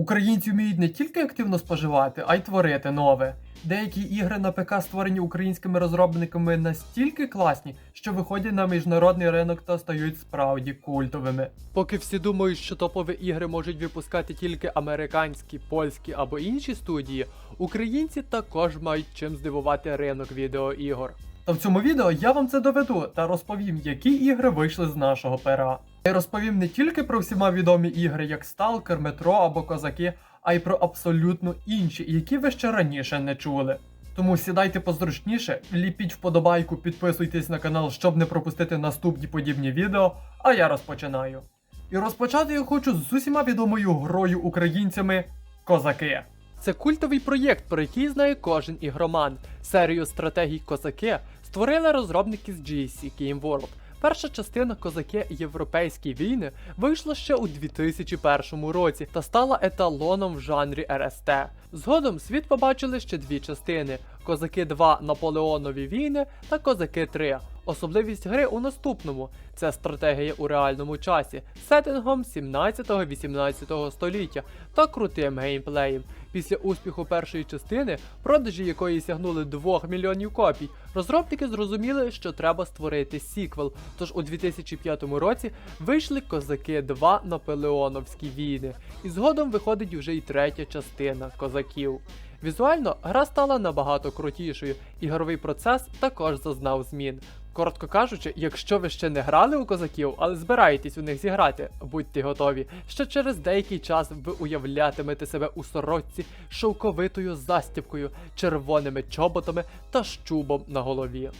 Українці вміють не тільки активно споживати, а й творити нове. Деякі ігри на ПК, створені українськими розробниками, настільки класні, що виходять на міжнародний ринок та стають справді культовими. Поки всі думають, що топові ігри можуть випускати тільки американські, польські або інші студії, українці також мають чим здивувати ринок відеоігор. Та в цьому відео я вам це доведу та розповім, які ігри вийшли з нашого пера. Я розповім не тільки про всіма відомі ігри, як Stalker, Метро або Козаки, а й про абсолютно інші, які ви ще раніше не чули. Тому сідайте позручніше, ліпіть вподобайку, підписуйтесь на канал, щоб не пропустити наступні подібні відео, а я розпочинаю. І розпочати я хочу з усіма відомою грою українцями Козаки. Це культовий проєкт, про який знає кожен ігроман. Серію стратегій Козаки створили розробники з GSC Game World. Перша частина Козаки Європейські війни вийшла ще у 2001 році та стала еталоном в жанрі РСТ. Згодом світ побачили ще дві частини: Козаки 2 Наполеонові війни та Козаки 3. Особливість гри у наступному це стратегія у реальному часі, сеттингом 17-18 століття та крутим геймплеєм. Після успіху першої частини, продажі якої сягнули 2 мільйонів копій, розробники зрозуміли, що треба створити сіквел. Тож у 2005 році вийшли Козаки 2 Наполеоновські війни, і згодом виходить вже й третя частина козаків. Візуально гра стала набагато крутішою, ігровий процес також зазнав змін. Коротко кажучи, якщо ви ще не грали у козаків, але збираєтесь у них зіграти, будьте готові, що через деякий час ви уявлятимете себе у сорочці шовковитою застібкою, червоними чоботами та щубом на голові.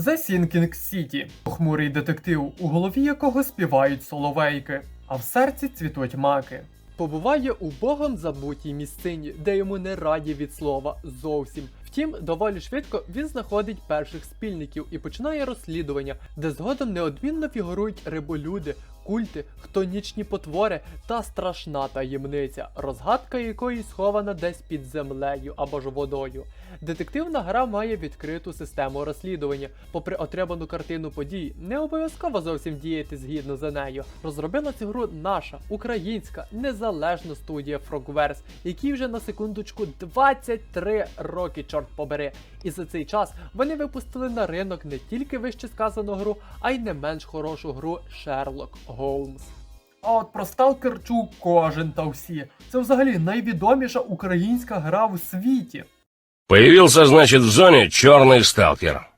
The Sinking City – похмурий детектив, у голові якого співають соловейки, а в серці цвітуть маки. Побуває у богом забутій місцині, де йому не раді від слова зовсім. Втім, доволі швидко він знаходить перших спільників і починає розслідування, де згодом неодмінно фігурують риболюди, культи, хтонічні потвори та страшна таємниця, розгадка якої схована десь під землею або ж водою. Детективна гра має відкриту систему розслідування. Попри отриману картину подій, не обов'язково зовсім діяти згідно за нею. Розробила цю гру наша українська незалежна студія Frogwares, якій вже на секундочку 23 роки, чорт побери. І за цей час вони випустили на ринок не тільки вище сказану гру, а й не менш хорошу гру Sherlock Holmes. А от про Stalker чув кожен та всі. Це взагалі найвідоміша українська гра в світі. Появился, значит, в зоне черный сталкер.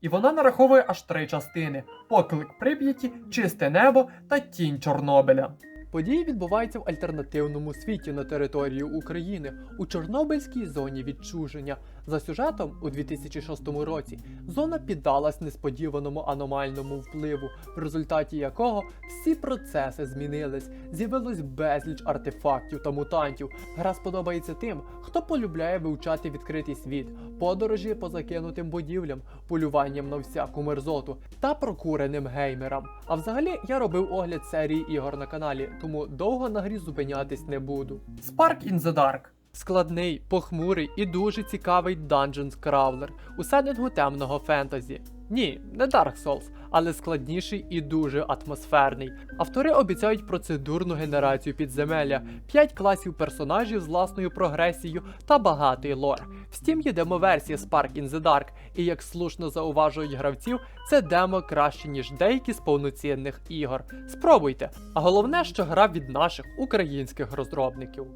І вона нараховує аж три частини: поклик Прип'яті, чисте небо та тінь Чорнобиля. Події відбуваються в альтернативному світі на території України у Чорнобильській зоні відчуження. За сюжетом у 2006 році зона піддалась несподіваному аномальному впливу, в результаті якого всі процеси змінились. З'явилось безліч артефактів та мутантів. Гра сподобається тим, хто полюбляє вивчати відкритий світ, подорожі по закинутим будівлям, полюванням на всяку мерзоту та прокуреним геймерам. А взагалі я робив огляд серії ігор на каналі, тому довго на грі зупинятись не буду. Spark in the Dark Складний, похмурий і дуже цікавий Dungeons Crawler у сеттингу темного фентезі. Ні, не Dark Souls, але складніший і дуже атмосферний. Автори обіцяють процедурну генерацію підземелля, 5 класів персонажів з власною прогресією та багатий лор. В Steam є демо-версія Spark in the Dark, і як слушно зауважують гравців, це демо краще, ніж деякі з повноцінних ігор. Спробуйте! А головне, що гра від наших українських розробників.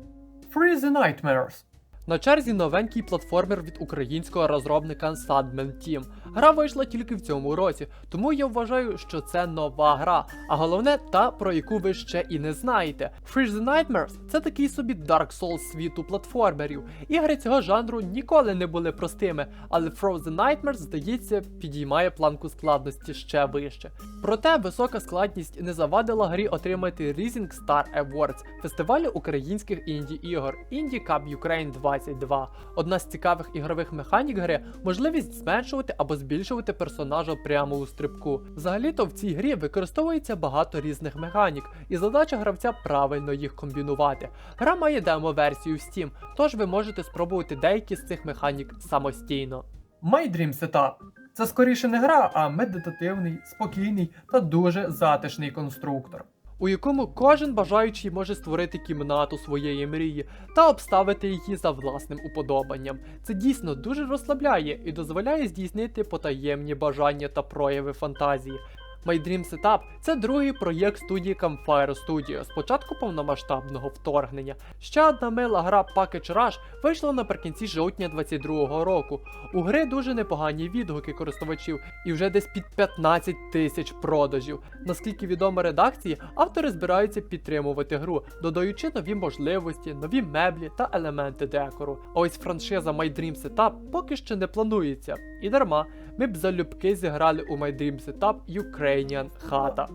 Free the Nightmares. На черзі новенький платформер від українського розробника Sandman Team. Гра вийшла тільки в цьому році, тому я вважаю, що це нова гра, а головне та, про яку ви ще і не знаєте. Free the Nightmares це такий собі Dark Souls світу платформерів. Ігри цього жанру ніколи не були простими, але the Nightmares, здається, підіймає планку складності ще вище. Проте висока складність не завадила грі отримати Rising Star Awards фестивалю українських інді ігор Indie Cup Ukraine 22. Одна з цікавих ігрових механік гри можливість зменшувати або збільшувати персонажа прямо у стрибку. Взагалі-то в цій грі використовується багато різних механік, і задача гравця правильно їх комбінувати. Гра має демо-версію в Steam, тож ви можете спробувати деякі з цих механік самостійно. My Dream Setup це скоріше не гра, а медитативний, спокійний та дуже затишний конструктор. У якому кожен бажаючий може створити кімнату своєї мрії та обставити її за власним уподобанням. Це дійсно дуже розслабляє і дозволяє здійснити потаємні бажання та прояви фантазії. My Dream Setup – це другий проєкт студії Campfire Studio з початку повномасштабного вторгнення. Ще одна мила гра Package Rush вийшла наприкінці жовтня 22-го року. У гри дуже непогані відгуки користувачів і вже десь під 15 тисяч продажів. Наскільки відомо редакції, автори збираються підтримувати гру, додаючи нові можливості, нові меблі та елементи декору. А ось франшиза My Dream Setup поки що не планується. І дарма, ми б залюбки зіграли у My Dream Setup Ukrainian Хата.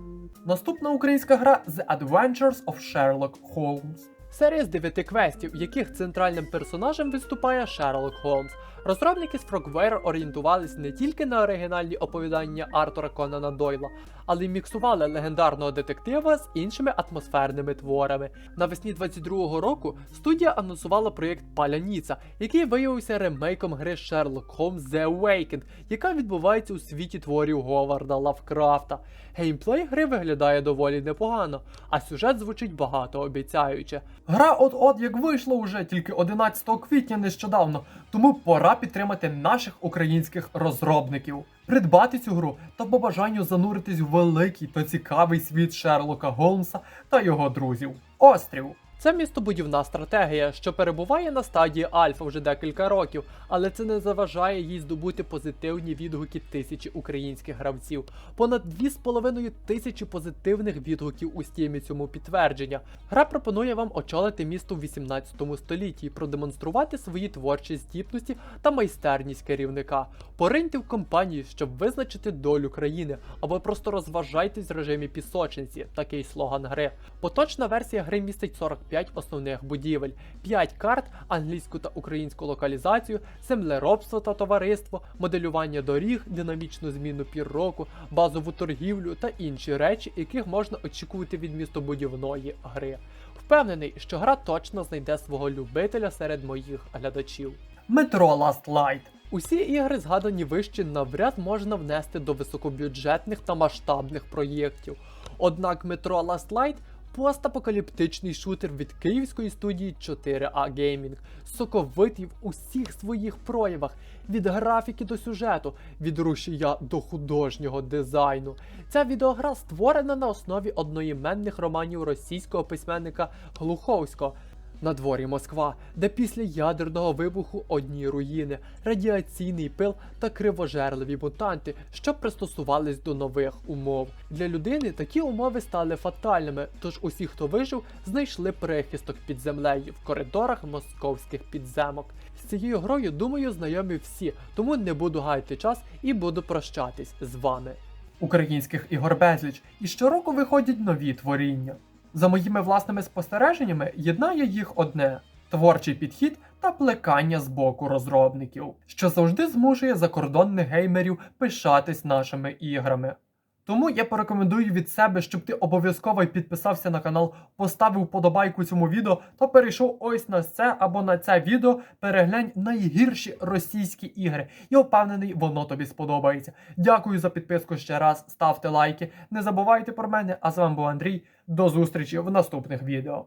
Наступна українська гра The Adventures of Sherlock Holmes. Серія з дев'яти квестів, в яких центральним персонажем виступає Шерлок Холмс. Розробники з Frogware орієнтувались не тільки на оригінальні оповідання Артура Конана Дойла, але й міксували легендарного детектива з іншими атмосферними творами. Навесні 22-го року студія анонсувала проєкт Паляніца, який виявився ремейком гри Sherlock Holmes The Awakened, яка відбувається у світі творів Говарда Лавкрафта. Геймплей гри виглядає доволі непогано, а сюжет звучить багатообіцяюче. Гра от-от як вийшла уже тільки 11 квітня нещодавно, тому пора підтримати наших українських розробників. Придбати цю гру та по бажанню зануритись в великий та цікавий світ Шерлока Голмса та його друзів. Острів. Це містобудівна стратегія, що перебуває на стадії альфа вже декілька років, але це не заважає їй здобути позитивні відгуки тисячі українських гравців. Понад 2,5 тисячі позитивних відгуків у стімі цьому підтвердження. Гра пропонує вам очолити місто в 18 столітті і продемонструвати свої творчі здібності та майстерність керівника. Пориньте в компанію, щоб визначити долю країни, або просто розважайтесь в режимі пісочниці, такий слоган гри. Поточна версія гри містить 45 основних будівель, 5 карт, англійську та українську локалізацію, землеробство та товариство, моделювання доріг, динамічну зміну пір року, базову торгівлю та інші речі, яких можна очікувати від містобудівної гри. Впевнений, що гра точно знайде свого любителя серед моїх глядачів. Метро Last Light Усі ігри, згадані вище, навряд можна внести до високобюджетних та масштабних проєктів. Однак Metro Last Light постапокаліптичний шутер від київської студії 4A Gaming, соковитий в усіх своїх проявах, від графіки до сюжету, від рушія до художнього дизайну. Ця відеогра створена на основі одноіменних романів російського письменника Глуховського. На дворі Москва, де після ядерного вибуху одні руїни, радіаційний пил та кривожерливі мутанти, що пристосувались до нових умов. Для людини такі умови стали фатальними, тож усі, хто вижив, знайшли прихисток під землею в коридорах московських підземок. З цією грою, думаю, знайомі всі, тому не буду гаяти час і буду прощатись з вами. Українських ігор безліч, і щороку виходять нові творіння. За моїми власними спостереженнями, єднає їх одне творчий підхід та плекання з боку розробників, що завжди змушує закордонних геймерів пишатись нашими іграми. Тому я порекомендую від себе, щоб ти обов'язково підписався на канал, поставив подобайку цьому відео та перейшов ось на це або на це відео, переглянь найгірші російські ігри. Я впевнений, воно тобі сподобається. Дякую за підписку ще раз, ставте лайки, не забувайте про мене, а з вами був Андрій. До зустрічі в наступних відео.